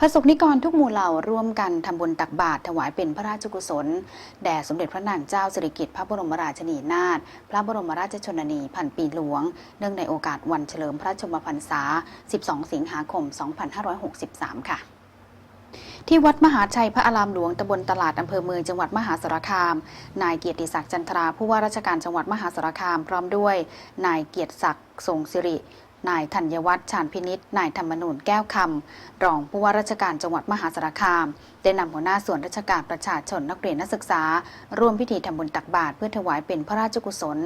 พระสงฆ์นิกรทุกหมู่เหล่าร่วมกันทำบุญตักบาตรถวายเป็นพระราชกุศล แด่สมเด็จพระนางเจ้าสิริกิติ์พระบรมราชินีนาถพระบรมราชชนนีพันปีหลวง เนื่องในโอกาสวันเฉลิมพระชนมพรรษา 12 สิงหาคม 2563 ค่ะที่วัดมหาชัยพระอารามหลวงตำบลตลาดอำเภอเมืองจังหวัดมหาสารคาม นายเกียรติศักดิ์จันทราผู้ว่าราชการจังหวัดมหาสารคาม พร้อมด้วย นายเกียรติศักดิ์ทรงสิริ นายธัญวัฒน์ชาญพินิษนายธรรมนูญแก้วคำรองผู้ว่าราชการจังหวัดมหาสารคาม ได้นำหัวหน้าส่วนราชการประชาชนนักเรียนนักศึกษา ร่วมพิธีทำบุญตักบาตรเพื่อถวายเป็นพระราชกุศล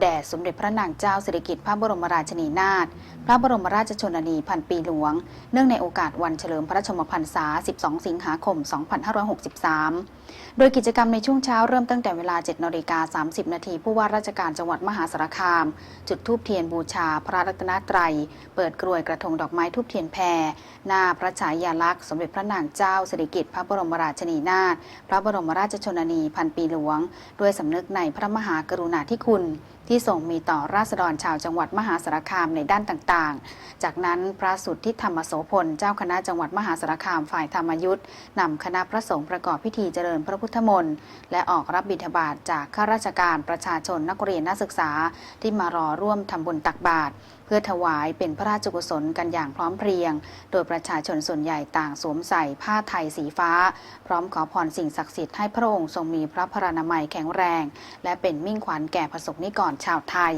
แด่สมเด็จพระนางเจ้าสิริกิติ์พระบรมราชินีนาถพระบรมราชชนนีพันปีหลวง เนื่องในโอกาสวันเฉลิมพระชนมพรรษา 12 สิงหาคม 2563 โดยกิจกรรมในช่วงเช้าเริ่มตั้งแต่เวลา 7นาฬิกา30นาทีผู้ว่าราชการจังหวัดมหาสารคาม จุดธูปเทียนบูชาพระรัตนตรัยเปิดกรวยกระทงดอกไม้ทูบเทียนแพร หน้าพระฉายาลักษณ์ สมเด็จพระนางเจ้าสิริกิติ์พระบรมราชินีนาถพระบรมราชชนนีพันปีหลวง ด้วยสำนึกในพระมหากรุณาธิคุณ ที่ทรงมีต่อราษฎรชาวจังหวัดมหาสารคามในด้านต่างๆ จากนั้นพระสุทธิธรรมโสพลเจ้าคณะจังหวัดมหาสารคามฝ่ายธรรมยุทธ์นำคณะพระสงฆ์ประกอบพิธีเจริญพระพุทธมนต์และออกรับบิณฑบาตจากข้าราชการประชาชนนักเรียนนักศึกษาที่มารอร่วมทำบุญตักบาตรเพื่อถวายเป็นพระราชกุศลกันอย่างพร้อมเพรียง โดยประชาชนส่วนใหญ่ต่างสวมใส่ผ้าไทยสีฟ้า พร้อมขอพรสิ่งศักดิ์สิทธิ์ให้พระองค์ทรงมีพระพรานามัยแข็งแรง และเป็นมิ่งขวัญแก่ประสบนิกรชาวไทย